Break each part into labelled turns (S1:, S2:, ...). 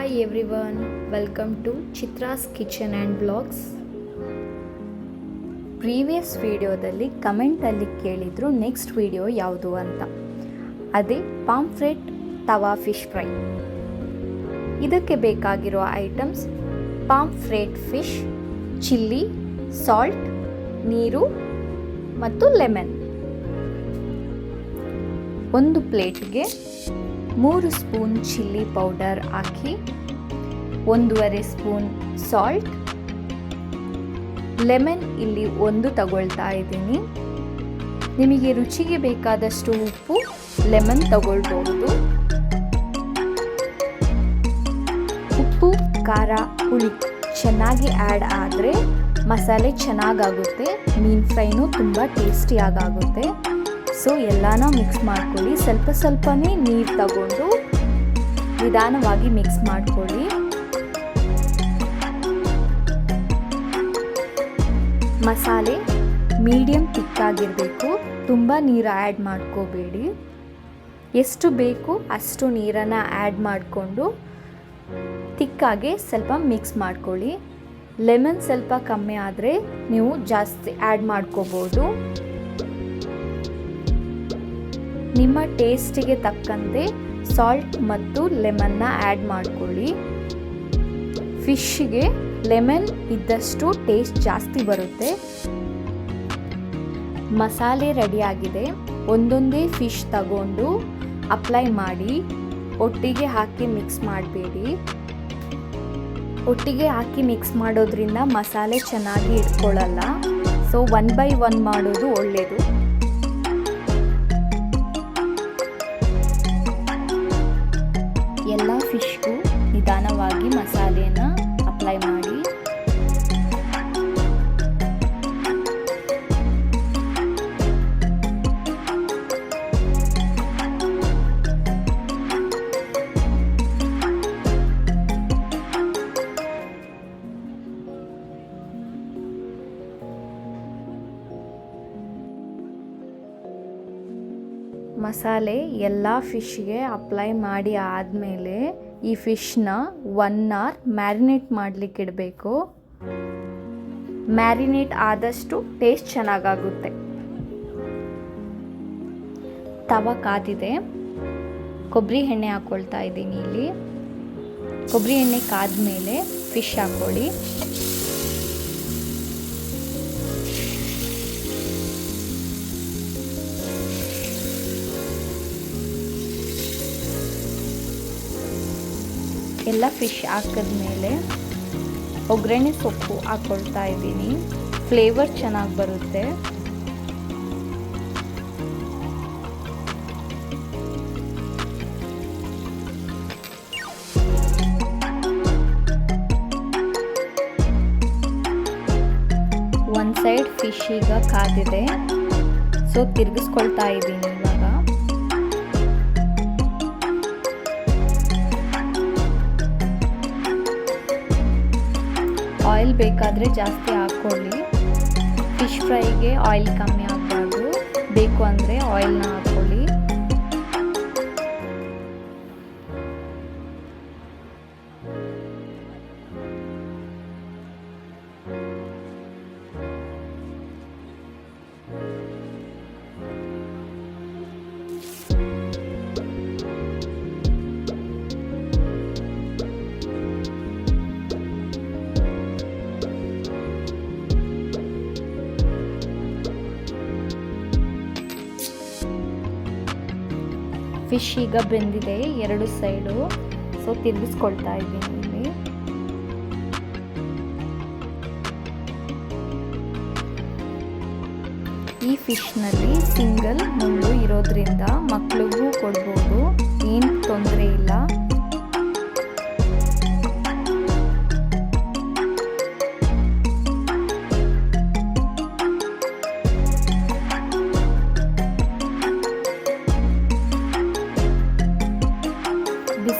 S1: Hi everyone welcome to Chitra's kitchen and blogs previous ವಿಡಿಯೋದಲ್ಲಿ ಕಮೆಂಟಲ್ಲಿ ಕೇಳಿದರು ನೆಕ್ಸ್ಟ್ ವಿಡಿಯೋ ಯಾವುದು ಅಂತ. ಅದೇ ಪಾಂಫ್ರೆಟ್ ತವಾ ಫಿಶ್ ಫ್ರೈ. ಇದಕ್ಕೆ ಬೇಕಾಗಿರೋ items pomfret fish, chilli salt ನೀರು ಮತ್ತು ಲೆಮನ್ ಒಂದು ಪ್ಲೇಟ್ಗೆ ಮೂರು ಸ್ಪೂನ್ ಚಿಲ್ಲಿ ಪೌಡರ್ ಹಾಕಿ, ಒಂದೂವರೆ ಸ್ಪೂನ್ ಸಾಲ್ಟ್ ಲೆಮನ್ ಇಲ್ಲಿ ಒಂದು ತಗೊಳ್ತಾ ಇದ್ದೀನಿ. ನಿಮಗೆ ರುಚಿಗೆ ಬೇಕಾದಷ್ಟು ಉಪ್ಪು ಲೆಮನ್ ತಗೊಳ್ಬಹುದು. ಉಪ್ಪು, ಖಾರ, ಹುಳಿ ಚೆನ್ನಾಗಿ ಆ್ಯಡ್ ಆದರೆ ಮಸಾಲೆ ಚೆನ್ನಾಗಾಗುತ್ತೆ, ಮೀನು ಫ್ರೈನೂ ತುಂಬ ಟೇಸ್ಟಿಯಾಗುತ್ತೆ ಸೊ ಎಲ್ಲಾನ ಮಿಕ್ಸ್ ಮಾಡ್ಕೊಳ್ಳಿ. ಸ್ವಲ್ಪ ಸ್ವಲ್ಪನೇ ನೀರು ತಗೊಂಡು ನಿಧಾನವಾಗಿ ಮಿಕ್ಸ್ ಮಾಡ್ಕೊಳ್ಳಿ. ಮಸಾಲೆ ಮೀಡಿಯಮ್ ತಿಕ್ಕಾಗಿರಬೇಕು ತುಂಬ ನೀರು ಆ್ಯಡ್ ಮಾಡ್ಕೋಬೇಡಿ. ಎಷ್ಟು ಬೇಕು ಅಷ್ಟು ನೀರನ್ನು ಆ್ಯಡ್ ಮಾಡಿಕೊಂಡು ತಿಕ್ಕಾಗೆ ಸ್ವಲ್ಪ ಮಿಕ್ಸ್ ಮಾಡ್ಕೊಳ್ಳಿ. ಲೆಮನ್ ಸ್ವಲ್ಪ ಕಮ್ಮಿ ಆದರೆ ನೀವು ಜಾಸ್ತಿ ಆ್ಯಡ್ ಮಾಡ್ಕೋಬೋದು. ನಿಮ್ಮ ಟೇಸ್ಟಿಗೆ ತಕ್ಕಂತೆ ಸಾಲ್ಟ್ ಮತ್ತು ಲೆಮನ್ನ ಆ್ಯಡ್ ಮಾಡ್ಕೊಳ್ಳಿ. ಫಿಶ್ಗೆ ಲೆಮನ್ ಇದ್ದಷ್ಟು ಟೇಸ್ಟ್ ಜಾಸ್ತಿ ಬರುತ್ತೆ. ಮಸಾಲೆ ರೆಡಿಯಾಗಿದೆ. ಒಂದೊಂದೇ ಫಿಶ್ ತಗೊಂಡು ಅಪ್ಲೈ ಮಾಡಿ. ಒಟ್ಟಿಗೆ ಹಾಕಿ ಮಿಕ್ಸ್ ಮಾಡಬೇಡಿ. ಒಟ್ಟಿಗೆ ಹಾಕಿ ಮಿಕ್ಸ್ ಮಾಡೋದ್ರಿಂದ ಮಸಾಲೆ ಚೆನ್ನಾಗಿ ಇಟ್ಕೊಳ್ಳಲ್ಲ. ಸೊ ಒನ್ ಬೈ ಒನ್ ಮಾಡೋದು ಒಳ್ಳೆಯದು ಎಲ್ಲ ಮಸಾಲೆ ಎಲ್ಲ ಫಿಶ್ಗೆ ಅಪ್ಲೈ ಮಾಡಿ ಆದಮೇಲೆ ಈ ಫಿಶ್ನ ಒನ್ ಅವರ್ ಮ್ಯಾರಿನೇಟ್ ಮಾಡಲಿಕ್ಕೆ ಇಡಬೇಕು. ಮ್ಯಾರಿನೇಟ್ ಆದಷ್ಟು ಟೇಸ್ಟ್ ಚೆನ್ನಾಗಾಗುತ್ತೆ. ತವ ಕಾದಿದೆ. ಕೊಬ್ಬರಿ ಎಣ್ಣೆ ಹಾಕ್ಕೊಳ್ತಾ ಇದ್ದೀನಿ ಇಲ್ಲಿ. ಕೊಬ್ಬರಿ ಎಣ್ಣೆ ಕಾದ ಮೇಲೆ ಫಿಶ್ ಹಾಕ್ಕೊಳ್ಳಿ. ಎಲ್ಲ ಫಿಶ್ ಹಾಕಿದ್ಮೇಲೆ ಒಗ್ಗರಣೆ ಸೊಪ್ಪು ಹಾಕ್ಕೊಳ್ತಾ ಇದ್ದೀನಿ. ಫ್ಲೇವರ್ ಚೆನ್ನಾಗಿ ಬರುತ್ತೆ. ಒಂದು ಸೈಡ್ ಫಿಶ್ ಈಗ ಕಾದಿದೆ. ಸೊ ತಿರುಗಿಸ್ಕೊಳ್ತಾ ಇದ್ದೀನಿ ಆಯಿಲ್ ಬೇಕಾದರೆ ಜಾಸ್ತಿ ಹಾಕ್ಕೊಳ್ಳಿ. ಫಿಶ್ ಫ್ರೈಗೆ ಆಯಿಲ್ ಕಮ್ಮಿ ಆಗಬಾರ್ದು. ಬೇಕು ಅಂದರೆ ಆಯಿಲ್ನ ಹಾಕ್ಕೊಳ್ಳಿ. ಫಿಶ್ ಈಗ ಬೆಂದಿದೆ, ಎರಡು ಸೈಡು. ಸೊ ತಿರುಗಿಸ್ಕೊಳ್ತಾ ಇದ್ದೀನಿ ಇಲ್ಲಿ. ಈ ಫಿಶ್ನಲ್ಲಿ ಸಿಂಗಲ್ ಮುಳ್ಳು ಇರೋದ್ರಿಂದ ಮಕ್ಕಳಿಗೂ ಕೊಡ್ಬೋದು, ಏನು ತೊಂದರೆ ಇಲ್ಲ.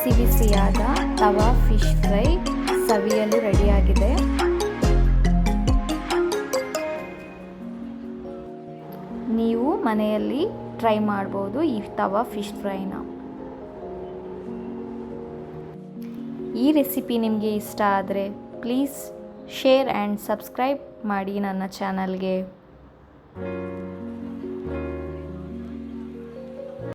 S1: ಬಿಸಿ ಬಿಸಿಯಾದ ತವಾ ಫಿಶ್ ಫ್ರೈ ಸವಿಯಲು ರೆಡಿಯಾಗಿದೆ. ನೀವು ಮನೆಯಲ್ಲಿ ಟ್ರೈ ಮಾಡ್ಬೋದು ಈ ತವಾ ಫಿಶ್ ಫ್ರೈನ. ಈ ರೆಸಿಪಿ ನಿಮಗೆ ಇಷ್ಟ ಆದರೆ ಪ್ಲೀಸ್ ಶೇರ್ ಆ್ಯಂಡ್ ಸಬ್ಸ್ಕ್ರೈಬ್ ಮಾಡಿ ನನ್ನ ಚಾನಲ್ಗೆ.